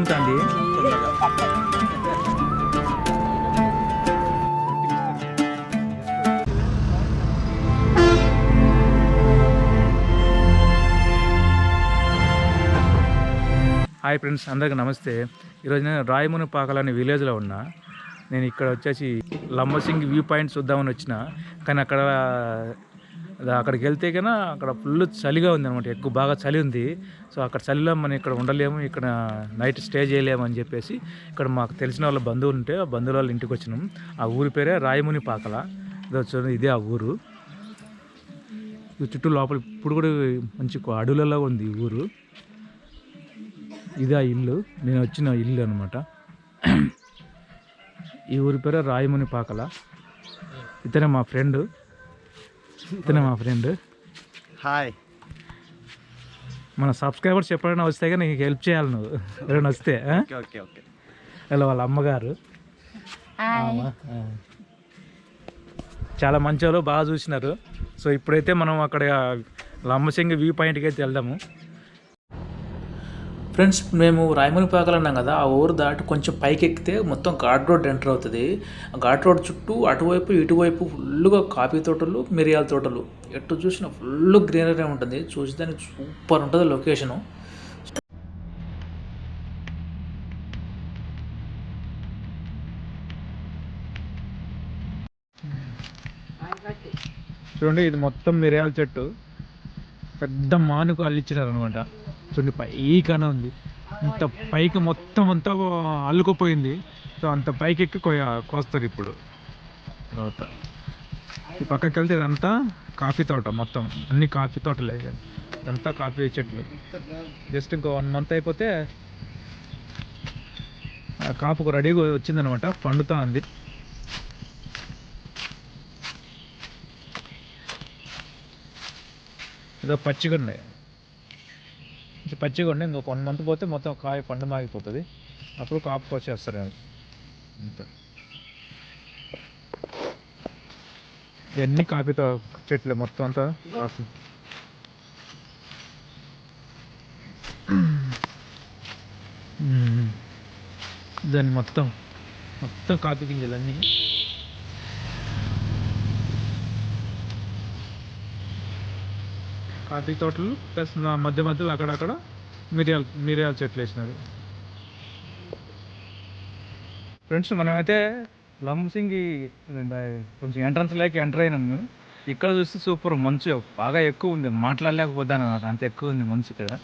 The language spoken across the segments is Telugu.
ఉంటుంది. హాయ్ ఫ్రెండ్స్ అందరికీ నమస్తే. ఈరోజు నేను రాయముని పాకలని విలేజ్లో ఉన్నా. నేను ఇక్కడ వచ్చేసి లంబసింగ్ వ్యూ పాయింట్ చూద్దామని వచ్చిన. కానీ అక్కడ అక్కడికి వెళ్తే కన్నా అక్కడ ఫుల్ చలిగా ఉంది అనమాట ఎక్కువ బాగా చలి ఉంది. సో అక్కడ చలిలో మనం ఇక్కడ ఉండలేము ఇక్కడ నైట్ స్టే చేయలేము అని చెప్పేసి ఇక్కడ మాకు తెలిసిన వాళ్ళ బంధువులు ఉంటే ఆ బంధువుల వాళ్ళ ఇంటికి వచ్చినాం. ఆ ఊరి పేరే రాయముని పాకల. ఇదో చూడండి ఇదే ఆ ఊరు. చుట్టూ లోపల ఇప్పుడు కూడా మంచి అడవులలో ఉంది ఈ ఊరు. ఇదే ఆ ఇల్లు. నేను వచ్చిన ఇల్లు అనమాట ఈ ఊరి పేరు రాయముని పాకల. ఇతనే మా ఫ్రెండ్. ఇతనే మా ఫ్రెండ్. హాయ్. మన సబ్స్క్రైబర్స్ ఎప్పుడైనా వస్తే కానీ నీకు హెల్ప్ చేయాలి నువ్వు. ఎవరైనా వస్తే ఆ? ఓకే ఓకే వాళ్ళ అమ్మగారు. చాలా మంచి వాళ్ళు బాగా చూసినారు. సో ఇప్పుడైతే మనం అక్కడ లంబసింగి వ్యూ పాయింట్కి అయితే వెళ్దాము. ఫ్రెండ్స్ మేము రాయమూరి పాకలు అన్నాం కదా ఆ ఊరు దాటి కొంచెం పైకి ఎక్కితే మొత్తం ఘాట్ రోడ్ ఎంటర్ అవుతుంది. ఆ ఘాట్ రోడ్ చుట్టూ అటువైపు ఇటువైపు ఫుల్గా కాఫీ తోటలు మిరియాల తోటలు. ఎటు చూసినా ఫుల్ గ్రీనరీ ఉంటుంది. చూసేదానికి సూపర్ ఉంటుంది లొకేషను. చూడండి ఇది మొత్తం మిరియాల చెట్టు. పెద్ద మానుకు అల్లిచ్చినారు అనమాట చూడండి పైకన ఉంది. ఇంత పైకి మొత్తం అంతా అల్లుకుపోయింది. సో అంత పైకి ఎక్కి కోస్తారు ఇప్పుడు. తర్వాత. ఈ పక్కకి వెళ్తే ఇదంతా కాఫీ తోట మొత్తం. అన్ని కాఫీ తోటలే. ఇదంతా కాఫీ చెట్లు. జస్ట్ ఇంకో వన్ మంత్ అయిపోతే ఆ కాపుకు రెడీగా వచ్చిందనమాట. పండుతా ఉంది. ఏదో పచ్చిగా ఉన్నాయి పచ్చిగా ఉన్నాయి ఇంకొక వన్ మంత్ పోతే మొత్తం కాయ పండు మాగిపోతుంది. అప్పుడు కాపుకి వచ్చేస్తారు అది. అంతే. ఇవన్నీ కాఫీతో చెట్లు మొత్తం అంతా. కాఫీ. దాన్ని మొత్తం మొత్తం కాఫీ గింజలన్నీ. కాఫీ తోటలు ప్లస్ మధ్య మధ్యలో అక్కడక్కడ మిరియాల మిరియాల చెట్లు వేసినారు. ఫ్రెండ్స్ మనమైతే లంసింగి కొంచెం ఎంట్రన్స్ లేక ఎంటర్ అయినాము ఇక్కడ చూస్తే సూపర్ మంచు బాగా ఎక్కువ ఉంది. మాట్లాడలేకపోతాను అన్నమాట అంత ఎక్కువ ఉంది మంచు ఇక్కడ.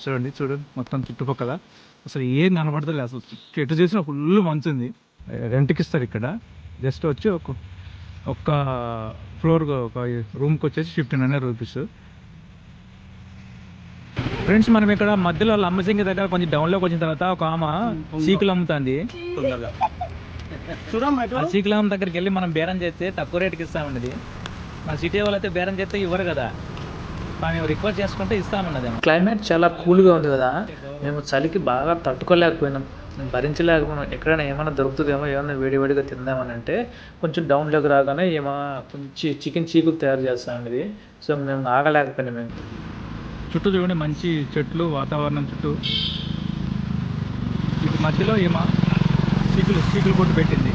చూడండి చూడండి మొత్తం చుట్టుపక్కల. అసలు ఏం కనబడతలేదు. అసలు ఎటు చూసినా ఫుల్ మంచు ఉంది రెంట్కి ఇస్తారు ఇక్కడ. జస్ట్ వచ్చి ఒక ఒక్క ఫ్లోర్ ఒక రూమ్కి వచ్చేసి ఫిఫ్టీన్ హండ్రెడ్ రూపీస్ ఫ్రెండ్స్ మనం ఇక్కడ మధ్యలో లంబసింగి దగ్గర కొంచెం డౌన్లోకి వచ్చిన తర్వాత ఒక ఆమె సీకులు అమ్ముతుంది. ఆ సీకులు అమ్మ దగ్గరికి వెళ్ళి మనం బేరం చేస్తే తక్కువ రేటుకి ఇస్తామన్నది మన సిటీ వాళ్ళు అయితే బేరం చేస్తే ఇవ్వరు కదా. మేము రిక్వెస్ట్ చేసుకుంటే ఇస్తామన్నది క్లైమేట్ చాలా కూల్గా ఉంది కదా. మేము చలికి బాగా తట్టుకోలేకపోయినాం. భరించలేకపోయినాం. ఎక్కడైనా ఏమైనా దొరుకుతుందేమో ఏమైనా వేడివేడిగా తిందామని అంటే కొంచెం డౌన్లోకి రాగానే ఏమో కొంచెం చికెన్ చీకులు తయారు చేస్తామన్నది సో మేము ఆగలేకపోయినాం మేము. చుట్టూ చూడండి మంచి చెట్లు వాతావరణం చుట్టూ. ఇటు మధ్యలో ఏమో సీకులు సీకులు కొట్టు పెట్టింది.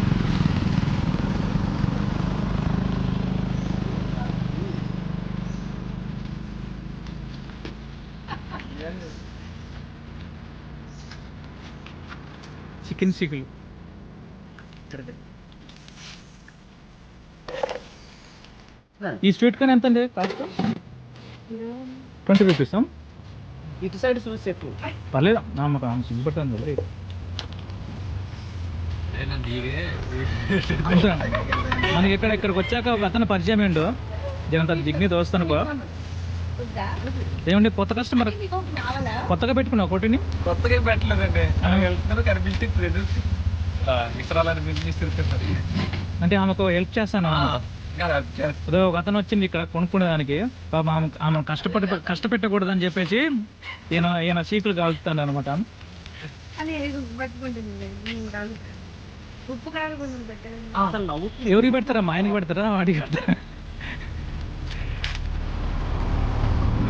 చికెన్ సీకులు. ఈ స్వీట్ కానీ ఎంత అండి కాస్ట్ ట్వంటీ రూపీస్ ఇటు సైడ్ చూసి చెప్పు. పర్లేదు? మాకు ఆమె సిగ్గుపడుతుంది అంతే. మనకి ఇక్కడ ఇక్కడికి వచ్చాక ఒక అతను పరిచయం ఏండు జనంత దిగ్ని దోస్తానుకో ఏమండి కొత్త కస్టమర్ కొత్తగా పెట్టుకున్నావు కొట్టిని కొత్తగా పెట్టలేదండి. కనిపించి అంటే ఆమెకు హెల్ప్ చేస్తాను. ఒక అతను వచ్చింది ఇక్కడ కొనుక్కునేదానికి. పాపం ఆమె ఆమె కష్టపడి కష్టపెట్టకూడదని చెప్పేసి ఈయన ఈయన సీకులు కాలుస్తాను అనమాట ఎవరికి పెడతారా మా ఆయనకి పెడతారా? వాడికి పెడతారా?